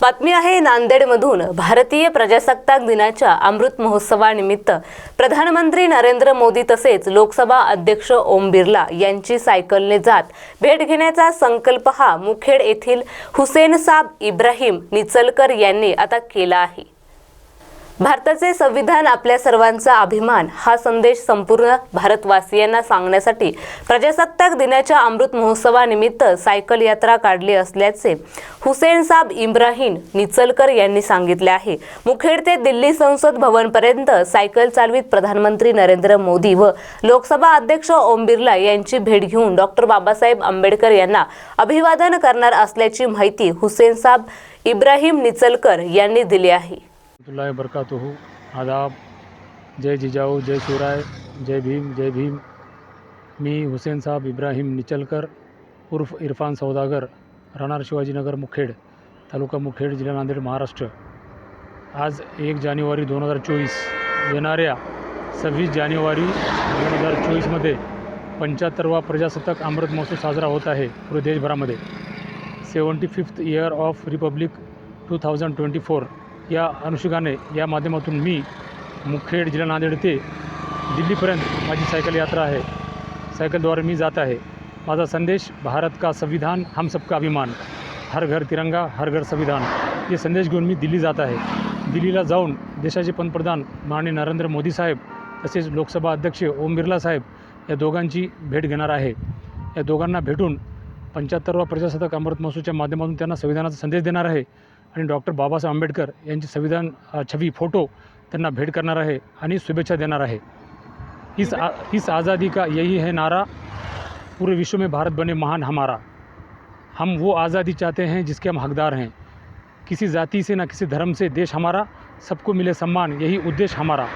बातमी आहे नांदेडमधून. भारतीय प्रजासत्ताक दिनाच्या अमृत महोत्सवानिमित्त प्रधानमंत्री नरेंद्र मोदी तसेच लोकसभा अध्यक्ष ओम बिर्ला यांची सायकलने जात भेट घेण्याचा संकल्प हा मुखेड येथील हुसेन साब इब्राहिम निचलकर यांनी आता केला आहे. भारताचे संविधान आपल्या सर्वांचा अभिमान हा संदेश संपूर्ण भारतवासियांना सांगण्यासाठी प्रजासत्ताक दिनाच्या अमृत महोत्सवानिमित्त सायकल यात्रा काढली असल्याचे हुसेन साब इब्राहिम निचलकर यांनी सांगितले आहे. मुखेड ते दिल्ली संसद भवनपर्यंत सायकल चालवीत प्रधानमंत्री नरेंद्र मोदी व लोकसभा अध्यक्ष ओम बिर्ला यांची भेट घेऊन डॉक्टर बाबासाहेब आंबेडकर यांना अभिवादन करणार असल्याची माहिती हुसेन साब इब्राहिम निचलकर यांनी दिली आहे. अल्लाह बरकातुहू आदाब। जय जिजाऊ जय शिवराय जय भीम जय भीम। मी हुसेन साहब इब्राहिम निचलकर उर्फ इरफान सौदागर राहणार शिवाजीनगर मुखेड तालुका मुखेड जिल्हा नांदेड महाराष्ट्र. आज एक जानेवारी दोन हजार चोवीस येणाऱ्या सव्वीस जानेवारी दोन हजार चोवीसमध्ये पंच्याहत्तरवा प्रजासत्ताक अमृत महोत्सव साजरा होत आहे पूर्ण देशभरामध्ये. Seventy fifth year of republic two thousand twenty four. या अनुषंगाने या माध्यमातून मी मुखेड जिल्हा नांदेड ते दिल्लीपर्यंत माझी सायकल यात्रा आहे. सायकलद्वारे मी जात आहे. माझा संदेश भारत का संविधान हम सबका अभिमान. हर घर तिरंगा हर घर संविधान. हे संदेश घेऊन मी दिल्ली जात आहे. दिल्लीला जाऊन देशाचे पंतप्रधान माननीय नरेंद्र मोदी साहेब तसेच लोकसभा अध्यक्ष ओम बिर्ला साहेब या दोघांची भेट घेणार आहे. या दोघांना भेटून पंच्याहत्तरवा प्रजासत्ताक अमृत महोत्सवच्या माध्यमातून त्यांना संविधानाचा संदेश देणार आहे. आणि डॉक्टर बाबासाहेब आंबेडकर यांची संविधान छवि फ़ोटो त्यांना भेट करणार आहे आणि शुभेच्छा देणार आहे. इस आ, इस आज़ादी का यही है नारा? पूरे विश्व में भारत बने महान हमारा। हम वो आज़ादी चाहते हैं जिसके हम हकदार हैं। किसी जाति से ना किसी धर्म से देश हमारा सबको मिले सम्मान यही उद्देश्य हमारा।